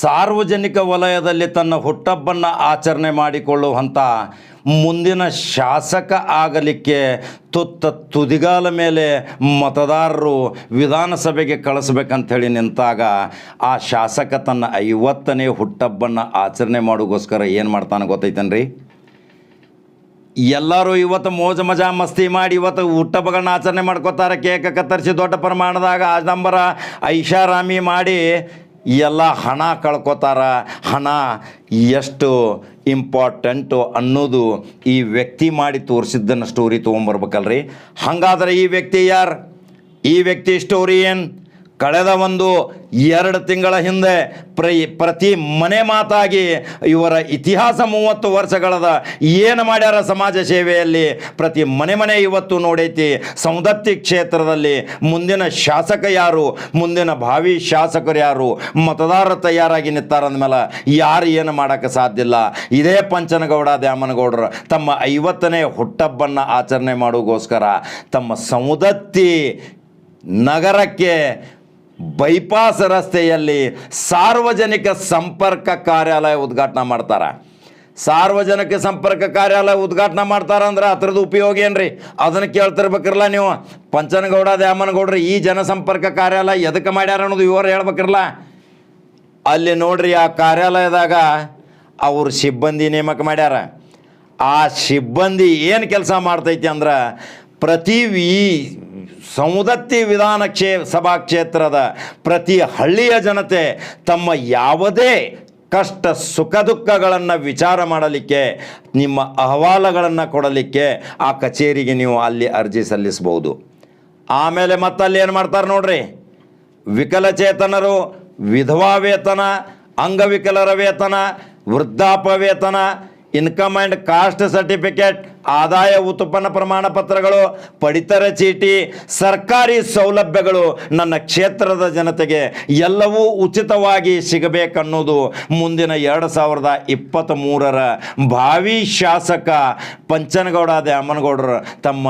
ಸಾರ್ವಜನಿಕ ವಲಯದಲ್ಲಿ ತನ್ನ ಹುಟ್ಟಬ್ಬನ್ನು ಆಚರಣೆ ಮಾಡಿಕೊಳ್ಳುವಂಥ ಮುಂದಿನ ಶಾಸಕ ಆಗಲಿಕ್ಕೆ ತುತ್ತ ತುದಿಗಾಲ ಮೇಲೆ ಮತದಾರರು ವಿಧಾನಸಭೆಗೆ ಕಳಿಸ್ಬೇಕಂಥೇಳಿ ನಿಂತಾಗ ಆ ಶಾಸಕ ತನ್ನ ಐವತ್ತನೇ ಹುಟ್ಟಬ್ಬನ್ನು ಆಚರಣೆ ಮಾಡೋಗೋಸ್ಕರ ಏನು ಮಾಡ್ತಾನೆ ಗೊತ್ತೈತನ್ರಿ? ಎಲ್ಲರೂ ಇವತ್ತು ಮೋಜ ಮಜಾ ಮಸ್ತಿ ಮಾಡಿ ಇವತ್ತು ಹುಟ್ಟಬ್ಬಗಳನ್ನ ಆಚರಣೆ ಮಾಡ್ಕೋತಾರೆ ಕೇಕ ಕತ್ತರಿಸಿ ದೊಡ್ಡ ಪ್ರಮಾಣದಾಗ ಆಡಂಬರ ಐಷಾರಾಮಿ ಮಾಡಿ ಎಲ್ಲ ಹಣ ಕಳ್ಕೊತಾರ. ಹಣ ಎಷ್ಟು ಇಂಪಾರ್ಟೆಂಟು ಅನ್ನೋದು ಈ ವ್ಯಕ್ತಿ ಮಾಡಿ ತೋರಿಸಿದ್ದನ್ನು ಸ್ಟೋರಿ ತೊಗೊಂಬರ್ಬೇಕಲ್ರಿ. ಹಾಗಾದ್ರೆ ಈ ವ್ಯಕ್ತಿ ಯಾರು? ಈ ವ್ಯಕ್ತಿ ಸ್ಟೋರಿ ಏನು? ಕಳೆದ ಒಂದು ಎರಡು ತಿಂಗಳ ಹಿಂದೆ ಪ್ರ ಪ್ರತಿ ಮನೆ ಮಾತಾಗಿ ಇವರ ಇತಿಹಾಸ ಮೂವತ್ತು ವರ್ಷಗಳದ ಏನು ಮಾಡ್ಯಾರ ಸಮಾಜ ಸೇವೆಯಲ್ಲಿ ಪ್ರತಿ ಮನೆ ಮನೆ ಇವತ್ತು ನೋಡೈತಿ. ಸೌದತ್ತಿ ಕ್ಷೇತ್ರದಲ್ಲಿ ಮುಂದಿನ ಶಾಸಕ ಯಾರು? ಮುಂದಿನ ಭಾವಿ ಶಾಸಕರು ಯಾರು? ಮತದಾರ ತಯಾರಾಗಿ ನಿಂತಾರಂದ್ಮೇಲೆ ಯಾರು ಏನು ಮಾಡೋಕ್ಕೆ ಸಾಧ್ಯ ಇಲ್ಲ. ಇದೇ ಪಂಚನಗೌಡ, ದ್ಯಾಮನಗೌಡರು ತಮ್ಮ ಐವತ್ತನೇ ಹುಟ್ಟಬ್ಬನ್ನು ಆಚರಣೆ ಮಾಡೋಗೋಸ್ಕರ ತಮ್ಮ ಸೌದತ್ತಿ ನಗರಕ್ಕೆ ಬೈಪಾಸ್ ರಸ್ತೆಯಲ್ಲಿ ಸಾರ್ವಜನಿಕ ಸಂಪರ್ಕ ಕಾರ್ಯಾಲಯ ಉದ್ಘಾಟನೆ ಮಾಡ್ತಾರೆ. ಸಾರ್ವಜನಿಕ ಸಂಪರ್ಕ ಕಾರ್ಯಾಲಯ ಉದ್ಘಾಟನೆ ಮಾಡ್ತಾರಂದ್ರೆ ಅದ್ರದ್ದು ಉಪಯೋಗ ಏನ್ರಿ? ಅದನ್ನು ಕೇಳ್ತಿರ್ಬೇಕಿರಲ್ಲ ನೀವು. ಪಂಚನಗೌಡ ದ್ಯಾಮನಗೌಡ್ರಿ ಈ ಜನಸಂಪರ್ಕ ಕಾರ್ಯಾಲಯ ಎದಕ್ಕೆ ಮಾಡ್ಯಾರ ಅನ್ನೋದು ವಿವರ ಹೇಳ್ಬೇಕಿರಲ್ಲ ಅಲ್ಲಿ ನೋಡ್ರಿ ಆ ಕಾರ್ಯಾಲಯದಾಗ ಅವರು ಸಿಬ್ಬಂದಿ ನೇಮಕ ಮಾಡ್ಯಾರ. ಆ ಸಿಬ್ಬಂದಿ ಏನು ಕೆಲಸ ಮಾಡ್ತೈತಿ ಅಂದ್ರೆ ಪ್ರತಿ ಈ ಸೌದತ್ತಿ ವಿಧಾನ ಕ್ಷೇ, ಸಭಾ ಕ್ಷೇತ್ರದ ಪ್ರತಿ ಹಳ್ಳಿಯ ಜನತೆ ತಮ್ಮ ಯಾವುದೇ ಕಷ್ಟ, ಸುಖ, ದುಃಖಗಳನ್ನು ವಿಚಾರ ಮಾಡಲಿಕ್ಕೆ, ನಿಮ್ಮ ಅಹವಾಲುಗಳನ್ನು ಕೊಡಲಿಕ್ಕೆ ಆ ಕಚೇರಿಗೆ ನೀವು ಅಲ್ಲಿ ಅರ್ಜಿ ಸಲ್ಲಿಸ್ಬೋದು ಆಮೇಲೆ ಮತ್ತೆ ಅಲ್ಲಿ ಏನು ಮಾಡ್ತಾರೆ ನೋಡ್ರಿ? ವಿಕಲಚೇತನರು ವಿಧವಾ ವೇತನ ಅಂಗವಿಕಲರ ವೇತನ ವೃದ್ಧಾಪ ವೇತನ ಇನ್ಕಮ್ ಆ್ಯಂಡ್ ಕಾಸ್ಟ್ ಸರ್ಟಿಫಿಕೇಟ್ ಆದಾಯ, ಉತ್ಪನ್ನ ಪ್ರಮಾಣ ಪತ್ರಗಳು, ಪಡಿತರ ಚೀಟಿ, ಸರ್ಕಾರಿ ಸೌಲಭ್ಯಗಳು ನನ್ನ ಕ್ಷೇತ್ರದ ಜನತೆಗೆ ಎಲ್ಲವೂ ಉಚಿತವಾಗಿ ಸಿಗಬೇಕನ್ನೋದು ಮುಂದಿನ ಎರಡು ಸಾವಿರದ ಇಪ್ಪತ್ತ್ ಮೂರರ ಭಾವಿ ಶಾಸಕ ಪಂಚನಗೌಡ ದ್ಯಾಮನಗೌಡರು ತಮ್ಮ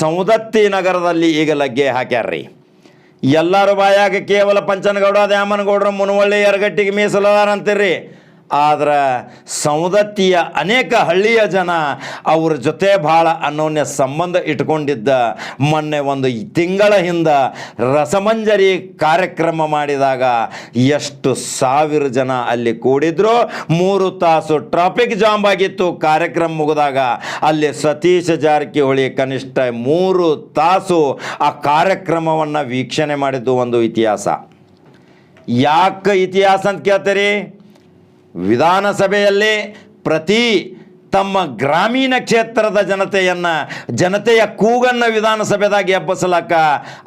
ಸೌದತ್ತಿ ನಗರದಲ್ಲಿ ಈಗ ಲಗ್ಗೆ ಹಾಕ್ಯಾರ್ರಿ. ಎಲ್ಲರ ಬಾಯಾಗ ಕೇವಲ ಪಂಚನಗೌಡ ದ್ಯಾಮನಗೌಡರ ಮುನವಳ್ಳಿ ಎರಗಟ್ಟಿಗೆ ಮೀಸಲದಾರ ಅಂತೀರಿ ಆದ್ರೆ ಸೌದತ್ತಿಯ ಅನೇಕ ಹಳ್ಳಿಯ ಜನ ಅವ್ರ ಜೊತೆ ಭಾಳ ಅನ್ನೋನ್ಯ ಸಂಬಂಧ ಇಟ್ಕೊಂಡಿದ್ದ ಮೊನ್ನೆ ಒಂದು ತಿಂಗಳ ಹಿಂದೆ ರಸಮಂಜರಿ ಕಾರ್ಯಕ್ರಮ ಮಾಡಿದಾಗ ಎಷ್ಟು ಸಾವಿರ ಜನ ಅಲ್ಲಿ ಕೂಡಿದ್ರು. ಮೂರು ತಾಸು ಟ್ರಾಫಿಕ್ ಜಾಮ್ ಆಗಿತ್ತು. ಕಾರ್ಯಕ್ರಮ ಮುಗಿದಾಗ ಅಲ್ಲಿ ಸತೀಶ್ ಜಾರಕಿಹೊಳಿ ಕನಿಷ್ಠ ಮೂರು ತಾಸು ಆ ಕಾರ್ಯಕ್ರಮವನ್ನು ವೀಕ್ಷಣೆ ಮಾಡಿದ್ದು ಒಂದು ಇತಿಹಾಸ. ಯಾಕೆ ಇತಿಹಾಸ ಅಂತ ಕೇಳ್ತೀರಿ? ವಿಧಾನಸಭೆಯಲ್ಲಿ ಪ್ರತಿ ತಮ್ಮ ಗ್ರಾಮೀಣ ಕ್ಷೇತ್ರದ ಜನತೆಯನ್ನು, ಜನತೆಯ ಕೂಗನ್ನು ವಿಧಾನಸಭೆದಾಗ ಎಬ್ಬಸಲಾಕ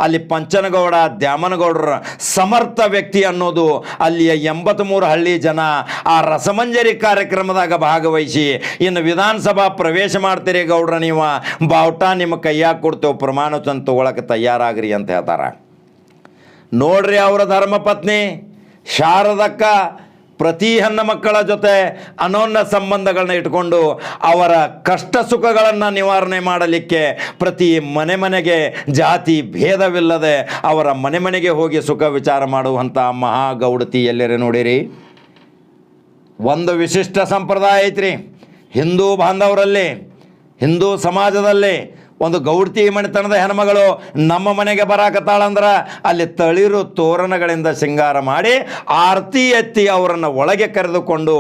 ಅಲ್ಲಿ ಪಂಚನಗೌಡ, ದ್ಯಾಮನಗೌಡರ ಸಮರ್ಥ ವ್ಯಕ್ತಿ ಅನ್ನೋದು ಅಲ್ಲಿಯ ಎಂಬತ್ತ್ಮೂರು ಹಳ್ಳಿ ಜನ ಆ ರಸಮಂಜರಿ ಕಾರ್ಯಕ್ರಮದಾಗ ಭಾಗವಹಿಸಿ, ಇನ್ನು ವಿಧಾನಸಭಾ ಪ್ರವೇಶ ಮಾಡ್ತೀರಿ ಗೌಡ್ರ ನೀವು, ಬಾವುಟ ನಿಮ್ಮ ಕೈಯಾಗ ಕೊಡ್ತೇವೆ, ಪ್ರಮಾಣ ತಂದು ತಗೊಳಕ್ಕೆ ತಯಾರಾಗ್ರಿ ಅಂತ ಹೇಳ್ತಾರೆ. ನೋಡ್ರಿ ಅವರ ಧರ್ಮಪತ್ನಿ, ಶಾರದಕ್ಕ ಪ್ರತಿ ಹೆಣ್ಣು ಮಕ್ಕಳ ಜೊತೆ ಅನೋನ್ಯ ಸಂಬಂಧಗಳನ್ನ ಇಟ್ಕೊಂಡು ಅವರ ಕಷ್ಟ ಸುಖಗಳನ್ನು ನಿವಾರಣೆ ಮಾಡಲಿಕ್ಕೆ ಪ್ರತಿ ಮನೆ ಮನೆಗೆ ಜಾತಿ ಭೇದವಿಲ್ಲದೆ ಅವರ ಮನೆ ಮನೆಗೆ ಹೋಗಿ ಸುಖ ವಿಚಾರ ಮಾಡುವಂಥ ಮಹಾಗೌಡತಿ ಎಲ್ಲರೇ ನೋಡಿರಿ? ಒಂದು ವಿಶಿಷ್ಟ ಸಂಪ್ರದಾಯ ಐತ್ರಿ. ಹಿಂದೂ ಬಾಂಧವರಲ್ಲಿ, ಹಿಂದೂ ಸಮಾಜದಲ್ಲಿ ಒಂದು ಗೌಡ್ತಿ ಮಣಿತನದ ಹೆಣ್ಮಗಳು ನಮ್ಮ ಮನೆಗೆ ಬರಾಕತ್ತಾಳಂದ್ರೆ ಅಲ್ಲಿ ತಳಿರು ತೋರಣಗಳಿಂದ ಶೃಂಗಾರ ಮಾಡಿ ಆರತಿ ಎತ್ತಿ ಅವರನ್ನು ಒಳಗೆ ಕರೆದುಕೊಂಡು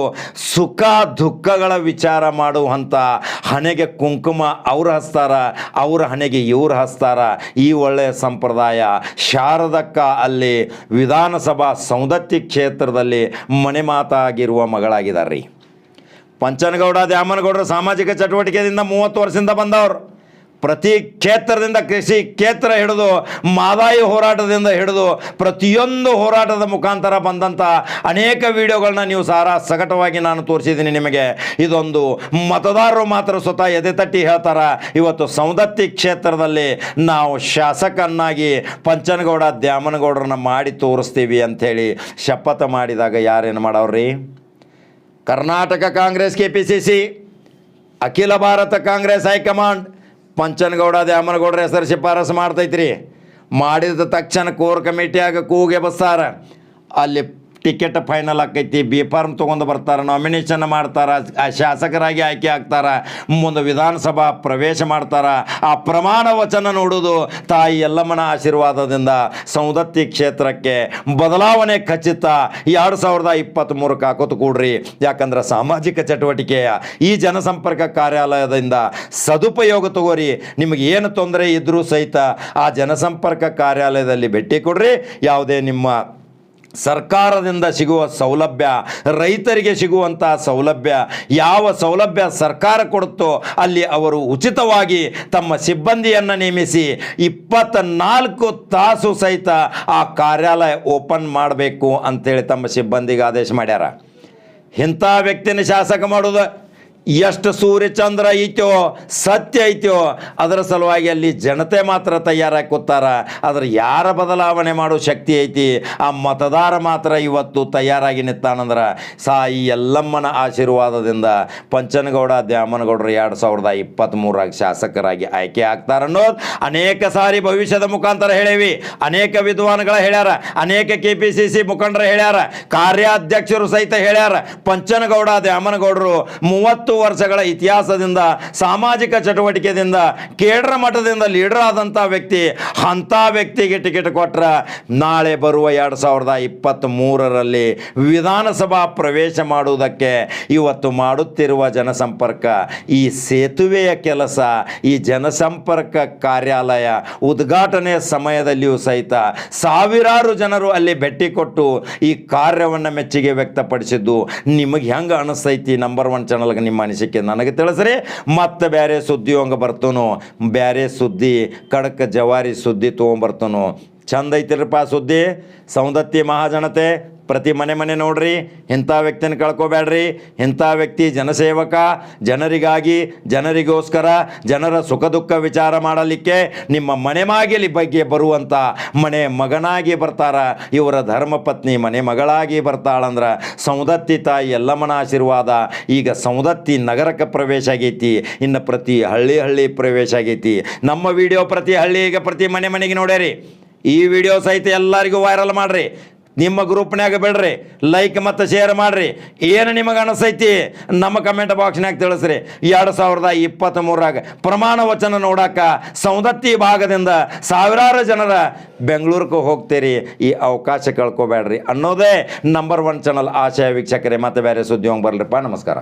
ಸುಖ ದುಃಖಗಳ ವಿಚಾರ ಮಾಡುವಂಥ ಹಣೆಗೆ ಕುಂಕುಮ ಅವ್ರು ಹಸ್ತಾರ, ಅವ್ರ ಹಣೆಗೆ ಇವ್ರು ಹಸ್ತಾರ. ಈ ಒಳ್ಳೆಯ ಸಂಪ್ರದಾಯ ಶಾರದಕ್ಕ ಅಲ್ಲಿ ವಿಧಾನಸಭಾ ಸೌದತ್ತಿ ಕ್ಷೇತ್ರದಲ್ಲಿ ಮನೆ ಮಾತಾಗಿರುವ ಮಗಳಾಗಿದ್ದಾರೆ ರೀ. ಪಂಚನಗೌಡ, ದ್ಯಾಮನಗೌಡರು ಸಾಮಾಜಿಕ ಚಟುವಟಿಕೆಯಿಂದ ಮೂವತ್ತು ವರ್ಷದಿಂದ ಬಂದವರು. ಪ್ರತಿ ಕ್ಷೇತ್ರದಿಂದ ಕೃಷಿ ಕ್ಷೇತ್ರ ಹಿಡಿದು, ಮಾದಾಯಿ ಹೋರಾಟದಿಂದ ಹಿಡಿದು, ಪ್ರತಿಯೊಂದು ಹೋರಾಟದ ಮುಖಾಂತರ ಬಂದಂಥ ಅನೇಕ ವಿಡಿಯೋಗಳನ್ನ ನೀವು ಸಾರಾ ಸಗಟವಾಗಿ ನಾನು ತೋರಿಸಿದ್ದೀನಿ ನಿಮಗೆ. ಇದೊಂದು ಮತದಾರರು ಮಾತ್ರ ಸ್ವತಃ ಎದೆ ತಟ್ಟಿ ಹೇಳ್ತಾರ. ಇವತ್ತು ಸೌದತ್ತಿ ಕ್ಷೇತ್ರದಲ್ಲಿ ನಾವು ಶಾಸಕನ್ನಾಗಿ ಪಂಚನಗೌಡ ದ್ಯಾಮನಗೌಡರನ್ನ ಮಾಡಿ ತೋರಿಸ್ತೀವಿ ಅಂಥೇಳಿ ಶಪಥ ಮಾಡಿದಾಗ ಯಾರೇನು ಮಾಡವ್ರಿ Karnataka Congress K P C C ಅಖಿಲ Bharat Congress high command. Panchanagouda Dyamanagoudar ಹೆಸರು ಶಿಫಾರಸು ಮಾಡ್ತೈತ್ರಿ. ಮಾಡಿದ ತಕ್ಷಣ ಕೋರ್ ಕಮಿಟಿಯಾಗ ಕೂಗೆ ಬಸ್ಸಾರ. ಅಲ್ಲಿ ಟಿಕೆಟ್ ಫೈನಲ್ ಆಕೈತಿ ಬಿ ಫಾರ್ಮ್ ತೊಗೊಂಡು ಬರ್ತಾರೆ ನಾಮಿನೇಷನ್ ಮಾಡ್ತಾರೆ ಶಾಸಕರಾಗಿ ಆಯ್ಕೆ ಆಗ್ತಾರೆ, ಮುಂದೆ ವಿಧಾನಸಭಾ ಪ್ರವೇಶ ಮಾಡ್ತಾರೆ, ಆ ಪ್ರಮಾಣ ವಚನ ನೋಡೋದು ತಾಯಿ ಎಲ್ಲಮ್ಮನ ಆಶೀರ್ವಾದದಿಂದ ಸೌದತ್ತಿ ಕ್ಷೇತ್ರಕ್ಕೆ ಬದಲಾವಣೆ ಖಚಿತ ಎರಡು ಸಾವಿರದ ಇಪ್ಪತ್ತ್ಮೂರಕ್ಕೆ ಹಾಕೋದು ಕೂಡ್ರಿ. ಯಾಕಂದ್ರೆ ಸಾಮಾಜಿಕ ಚಟುವಟಿಕೆಯ ಈ ಜನಸಂಪರ್ಕ ಕಾರ್ಯಾಲಯದಿಂದ ಸದುಪಯೋಗ ತಗೋರಿ, ನಿಮಗೆ ಏನು ತೊಂದರೆ ಇದ್ರೂ ಸಹಿತ ಆ ಜನಸಂಪರ್ಕ ಕಾರ್ಯಾಲಯದಲ್ಲಿ ಭೇಟಿ ಕೊಡ್ರಿ. ಯಾವುದೇ ನಿಮ್ಮ ಸರ್ಕಾರದಿಂದ ಸಿಗುವ ಸೌಲಭ್ಯ, ರೈತರಿಗೆ ಸಿಗುವಂಥ ಸೌಲಭ್ಯ, ಯಾವ ಸೌಲಭ್ಯ ಸರ್ಕಾರ ಕೊಡುತ್ತೋ ಅಲ್ಲಿ ಅವರು ಉಚಿತವಾಗಿ ತಮ್ಮ ಸಿಬ್ಬಂದಿಯನ್ನು ನೇಮಿಸಿ ಇಪ್ಪತ್ತ ನಾಲ್ಕು ತಾಸು ಸಹಿತ ಆ ಕಾರ್ಯಾಲಯ ಓಪನ್ ಮಾಡಬೇಕು ಅಂತೇಳಿ ತಮ್ಮ ಸಿಬ್ಬಂದಿಗೆ ಆದೇಶ ಮಾಡ್ಯಾರ. ಇಂಥ ವ್ಯಕ್ತಿನ ಶಾಸಕ ಮಾಡೋದು. ಎಷ್ಟು ಸೂರ್ಯಚಂದ್ರ ಐತೋ, ಸತ್ಯ ಐತೋ, ಅದರ ಸಲುವಾಗಿ ಅಲ್ಲಿ ಜನತೆ ಮಾತ್ರ ತಯಾರಾಗಿ ಕೂತಾರ ಆದ್ರೆ ಯಾರ ಬದಲಾವಣೆ ಮಾಡೋ ಶಕ್ತಿ ಐತಿ? ಆ ಮತದಾರ ಮಾತ್ರ ಇವತ್ತು ತಯಾರಾಗಿ ನಿಂತಾನಂದ್ರೆ ಸಾ ಈ ಎಲ್ಲಮ್ಮನ ಆಶೀರ್ವಾದದಿಂದ ಪಂಚನಗೌಡ, ದ್ಯಾಮನಗೌಡರು ಎರಡು ಸಾವಿರದ ಇಪ್ಪತ್ತ್ಮೂರಾಗ ಶಾಸಕರಾಗಿ ಆಯ್ಕೆ ಆಗ್ತಾರ ಅನ್ನೋದು ಅನೇಕ ಸಾರಿ ಭವಿಷ್ಯದ ಮುಖಾಂತರ ಹೇಳೇವಿ. ಅನೇಕ ವಿದ್ವಾನ್ಗಳ ಹೇಳ್ಯಾರ, ಅನೇಕ ಕೆ ಪಿ ಸಿ ಸಿ ಮುಖಂಡರು ಹೇಳ್ಯಾರ, ಕಾರ್ಯಾಧ್ಯಕ್ಷರು ಸಹಿತ ಹೇಳ್ಯಾರ, ಪಂಚನಗೌಡ, ದ್ಯಾಮನಗೌಡರು ಮೂವತ್ತು ವರ್ಷಗಳ ಇತಿಹಾಸದಿಂದ, ಸಾಮಾಜಿಕ ಚಟುವಟಿಕೆದಿಂದ, ಕೇಡ್ರ ಮಠದಿಂದ ಲೀಡರ್ ಆದಂಥ ವ್ಯಕ್ತಿ, ಅಂಥ ವ್ಯಕ್ತಿಗೆ ಟಿಕೆಟ್ ಕೊಟ್ಟರೆ ನಾಳೆ ಬರುವ ಎರಡು ಸಾವಿರದ ಇಪ್ಪತ್ತ್ ಮೂರರಲ್ಲಿ ವಿಧಾನಸಭಾ ಪ್ರವೇಶ ಮಾಡುವುದಕ್ಕೆ ಇವತ್ತು ಮಾಡುತ್ತಿರುವ ಜನಸಂಪರ್ಕ, ಈ ಸೇತುವೆಯ ಕೆಲಸ, ಈ ಜನಸಂಪರ್ಕ ಕಾರ್ಯಾಲಯ ಉದ್ಘಾಟನೆ ಸಮಯದಲ್ಲಿಯೂ ಸಹಿತ ಸಾವಿರಾರು ಜನರು ಅಲ್ಲಿ ಭೇಟಿ ಕೊಟ್ಟು ಈ ಕಾರ್ಯವನ್ನು ಮೆಚ್ಚುಗೆ ವ್ಯಕ್ತಪಡಿಸಿದ್ದು. ನಿಮಗೆ ಹೆಂಗೆ ಅನಿಸ್ತೈತಿ? ನಂಬರ್ ಒನ್ ಚಾನಲ್ಗೆ ನಿಮ್ಮ ಅನಿಸಿಕೆ ನನಗೆ ತಿಳಿಸ್ರಿ. ಮತ್ತೆ ಬೇರೆ ಸುದ್ದಿ ಹಂಗೆ ಬರ್ತನು. ಬೇರೆ ಸುದ್ದಿ ಕಡಕ್ ಜವಾರಿ ಸುದ್ದಿ ತೊಗೊಂಬರ್ತನು. ಚಂದ ಐತಿರಪ್ಪ ಸುದ್ದಿ. ಸೌಂದತ್ತಿ ಮಹಾಜನತೆ, ಪ್ರತಿ ಮನೆ ಮನೆ ನೋಡ್ರಿ, ಇಂಥ ವ್ಯಕ್ತಿನ ಕಳ್ಕೊಬೇಡ್ರಿ ಇಂಥ ವ್ಯಕ್ತಿ ಜನಸೇವಕ, ಜನರಿಗಾಗಿ, ಜನರಿಗೋಸ್ಕರ, ಜನರ ಸುಖ ದುಃಖ ವಿಚಾರ ಮಾಡಲಿಕ್ಕೆ ನಿಮ್ಮ ಮನೆ ಮಾಗಿಲಿ ಬಗ್ಗೆ ಬರುವಂಥ ಮನೆ ಮಗನಾಗಿ ಬರ್ತಾರ. ಇವರ ಧರ್ಮಪತ್ನಿ ಮನೆ ಮಗಳಾಗಿ ಬರ್ತಾಳಂದ್ರೆ ಸೌದತ್ತಿ ತಾಯಿ ಎಲ್ಲಮ್ಮನ ಆಶೀರ್ವಾದ ಈಗ ಸೌದತ್ತಿ ನಗರಕ್ಕೆ ಪ್ರವೇಶ ಆಗೈತಿ. ಇನ್ನು ಪ್ರತಿ ಹಳ್ಳಿ ಹಳ್ಳಿ ಪ್ರವೇಶ ಆಗೈತಿ. ನಮ್ಮ ವಿಡಿಯೋ ಪ್ರತಿ ಹಳ್ಳಿಗೆ ಪ್ರತಿ ಮನೆ ಮನೆಗೆ ನೋಡ್ಯಾರಿ. ಈ ವಿಡಿಯೋ ಸಹಿತ ಎಲ್ಲರಿಗೂ ವೈರಲ್ ಮಾಡ್ರಿ. ನಿಮ್ಮ ಗ್ರೂಪ್ನಾಗ ಬಿಡ್ರಿ ಲೈಕ್ ಮತ್ತು ಶೇರ್ ಮಾಡ್ರಿ. ಏನು ನಿಮಗೆ ಅನಿಸೈತಿ? ನಮ್ಮ ಕಮೆಂಟ್ ಬಾಕ್ಸ್ನಾಗ ತಿಳಿಸ್ರಿ. ಎರಡು ಸಾವಿರದ ಇಪ್ಪತ್ತ್ ಮೂರಾಗ ಪ್ರಮಾಣ ವಚನ ನೋಡಾಕ ಸೌದತ್ತಿ ಭಾಗದಿಂದ ಸಾವಿರಾರು ಜನರ ಬೆಂಗಳೂರಿಗೆ ಹೋಗ್ತೀರಿ. ಈ ಅವಕಾಶ ಕಳ್ಕೊಬೇಡ್ರಿ ಅನ್ನೋದೇ ನಂಬರ್ ಒನ್ ಚಾನಲ್ ಆಶಯ ವೀಕ್ಷಕರೇ. ಮತ್ತೆ ಬೇರೆ ಸುದ್ದಿ ಹೋಗಿ ಬರ್ಲಿಪ್ಪ. ನಮಸ್ಕಾರ.